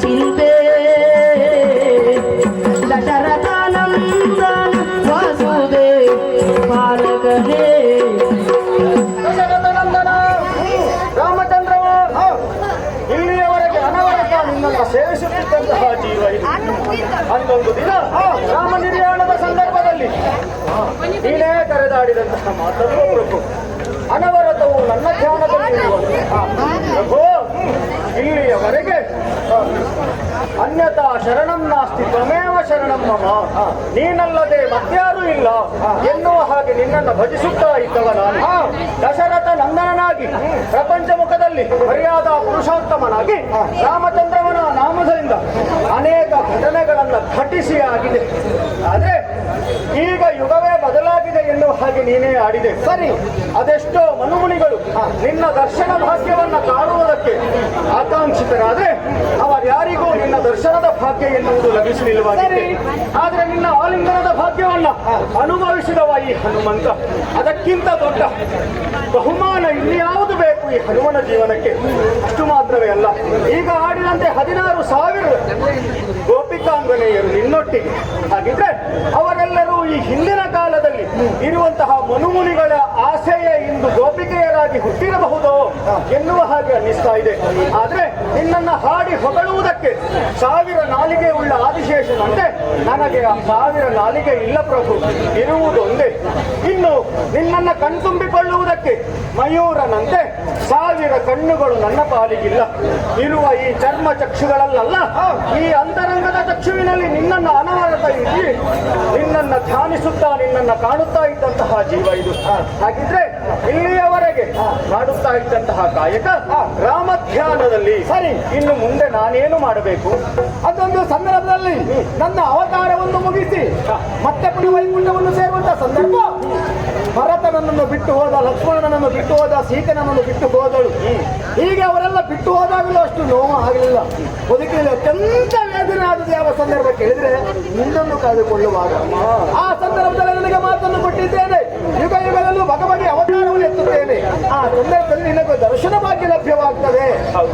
ಚಿಂತೆ ವಾಸುದೇವ ಹೇ ರಾಮಚಂದ್ರ ಇಲ್ಲಿಯವರೆಗೆ ಅನವರತ ಹನ್ನೊಂದು ದಿನ ರಾಮ ನಿರ್ಯಾಣದ ಸಂದರ್ಭದಲ್ಲಿ. ನೀನೇ ಕರೆದಾಡಿದಂತಹ ಮಾತನ್ನು ತ್ವಮೇವ ಶರಣಂ ನೀನಲ್ಲದೆ ಮತ್ಯಾರೂ ಇಲ್ಲ. ಎನ್ನುವ ಹಾಗೆ ನಿನ್ನನ್ನು ಭಜಿಸುತ್ತಾ ಇದ್ದವ ನಾನು. ದಶರಥ ನಂದನನಾಗಿ ಪ್ರಪಂಚ ಮುಖದಲ್ಲಿ ಮರ್ಯಾದ ಪುರುಷೋತ್ತಮನಾಗಿ ರಾಮಚಂದ್ರವನ ನಾಮದಿಂದ ಅನೇಕ ಘಟನೆಗಳನ್ನು ಘಟಿಸಿ ಆಗಿದೆ ಆದ್ರೆ ಈಗ ಯುಗವೇ ಬದಲಾಗಿದೆ ಎನ್ನುವ ಹಾಗೆ ನೀನೇ ಆಡಿದೆ. ಸರಿ ಅದೆಷ್ಟೋ ಮನುಮುನಿಗಳು ನಿನ್ನ ದರ್ಶನ ಭಾಗ್ಯವನ್ನ ಕಾಣುವುದಕ್ಕೆ ಆಕಾಂಕ್ಷಿತರಾದ್ರೆ ಅವರ್ಯಾರಿಗೂ ನಿನ್ನ ದರ್ಶನದ ಭಾಗ್ಯ ಎನ್ನುವುದು ಲಭಿಸಲಿಲ್ಲವ ಆದ್ರೆ ನಿನ್ನ ಆಲಿಂಗನದ ಭಾಗ್ಯವನ್ನ ಅನುಭವಿಸಿದವ ಈ ಹನುಮಂತ. ಅದಕ್ಕಿಂತ ದೊಡ್ಡ ಬಹುಮಾನ ಇನ್ಯಾವುದು ಬೇಕು ಈ ಹನುಮನ ಜೀವನಕ್ಕೆ? ಅಷ್ಟು ಮಾತ್ರವೇ ಅಲ್ಲ. ಈಗ ಆಡಿದಂತೆ ಹದಿನಾರು ಸಾವಿರ ಗೋಪಿಕಾಂಗನೆಯರು ನಿನ್ನೊಟ್ಟಿಗೆ. ಹಾಗಿದ್ರೆ ಅವರೆಲ್ಲರೂ ಈ ಹಿಂದಿನ ಕಾಲದಲ್ಲಿ ಇರುವಂತಹ ಮನುಮುನಿಗಳ ಆಸೆಯ ಇಂದು ಗೋಪಿಕೆಯರಾಗಿ ಹುಟ್ಟಿರಬಹುದು ಎನ್ನುವ ಹಾಗೆ ಅನ್ನಿಸ್ತಾ ಇದೆ. ಆದ್ರೆ ನಿನ್ನನ್ನು ಹಾಡಿ ಹೊಗಳುವುದಕ್ಕೆ ಸಾವಿರ ನಾಲಿಗೆ ಉಳ್ಳ ಆದಿಶೇಷನಂತೆ ನನಗೆ ಆ ಸಾವಿರ ನಾಲಿಗೆ ಇಲ್ಲ ಪ್ರಭು, ಇರುವುದೊಂದೇ. ಇನ್ನು ನಿನ್ನನ್ನು ಕಣ್ತುಂಬಿಕೊಳ್ಳುವುದಕ್ಕೆ ಮಯೂರನಂತೆ ಸಾವಿರ ಕಣ್ಣುಗಳು ನನ್ನ ಪಾಲಿಗಿಲ್ಲ. ಇರುವ ಈ ಚರ್ಮ ಚಕ್ಷುಗಳಲ್ಲ ಈ ಅಂತರಂಗದ ಚಕ್ಷುವಿನಲ್ಲಿ ನಿನ್ನನ್ನು ಅನವರತ ಇಲ್ಲಿ ನಿನ್ನನ್ನ ಧ್ಯಾನಿಸುತ್ತಾ ನಿನ್ನನ್ನು ಕಾಣುತ್ತಾ ಇದ್ದಂತಹ ಜೀವ ಇದು. ಹಾಗಿದ್ರೆ ಇಲ್ಲಿಯವರೆಗೆ ಮಾಡುತ್ತಾ ಇದ್ದಂತಹ ಕಾಯಕ ರಾಮಧ್ಯಾನದಲ್ಲಿ ಸರಿ ಇನ್ನು ಮುಂದೆ ನಾನೇನು ಮಾಡಬೇಕು? ಅದೊಂದು ಸಂದರ್ಭದಲ್ಲಿ ನನ್ನ ಅವತಾರವನ್ನು ಮುಗಿಸಿ ಮತ್ತೆ ಪುಡಿ ವೈಕುಂಠವನ್ನು ಸೇರುವಂತಹ ಸಂದರ್ಭ. ಭರತನನ್ನು ಬಿಟ್ಟು ಹೋದ ಲಕ್ಷ್ಮಣನನ್ನು ಬಿಟ್ಟು ಹೋದ ಸೀತನನ್ನು ಬಿಟ್ಟು ಹೋದಳು. ಹೀಗೆ ಅವರೆಲ್ಲ ಬಿಟ್ಟು ಹೋದಾಗಲೂ ಅಷ್ಟು ನೋವು ಆಗಲಿಲ್ಲ ಬದುಕಿನಲ್ಲಿ ಅತ್ಯಂತ ಸಂದರ್ಭ ಕೇಳಿದ್ರೆ ನಿನ್ನನ್ನು ಕಾದುಕೊಳ್ಳುವಾಗ ಆ ಸಂದರ್ಭದಲ್ಲಿ ನನಗೆ ಮಾತನ್ನು ಕೊಟ್ಟಿದ್ದೇನೆ. ಯುಗ ಯುಗದಲ್ಲೂ ಭಗವತಿ ಅವತಾರವನ್ನು ಎತ್ತುತ್ತೇನೆ. ಆ ಸಂದರ್ಭದಲ್ಲಿ ನಿನಗೆ ದರ್ಶನ ಭಾಗ್ಯ ಲಭ್ಯವಾಗ್ತದೆ.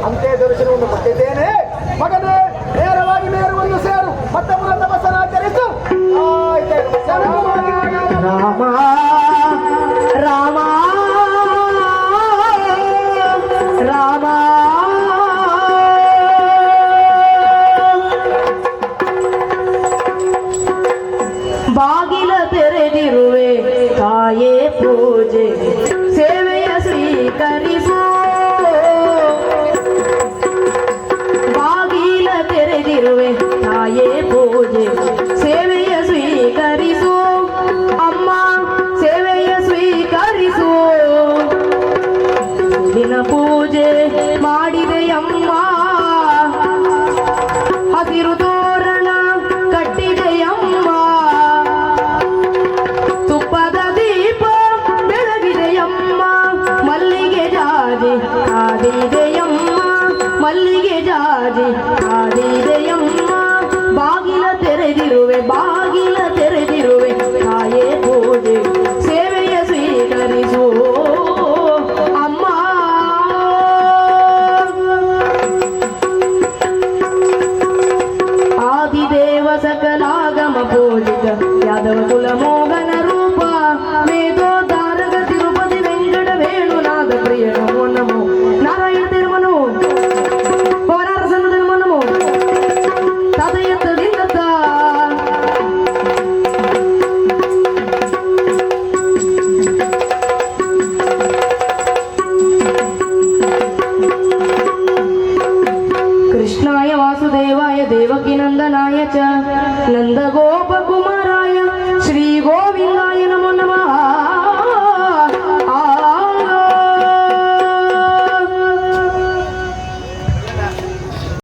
ಅಂತೆ ದರ್ಶನವನ್ನು ಕೊಟ್ಟಿದ್ದೇನೆ. ಪೂಜೆ ಸೇವೆಯ ಸ್ವೀಕರಿಸು ಬಾಗಿಲ ತೆರೆದಿರುವೆ ತಾಯೇ ಪೂಜೆ ಸೇವೆಯ ಸ್ವೀಕರಿಸು ಅಮ್ಮ ಸೇವೆಯ ಸ್ವೀಕರಿಸು ದಿನ ಪೂಜೆ ಮಾಡಿದೆಯಮ್ಮ Bye.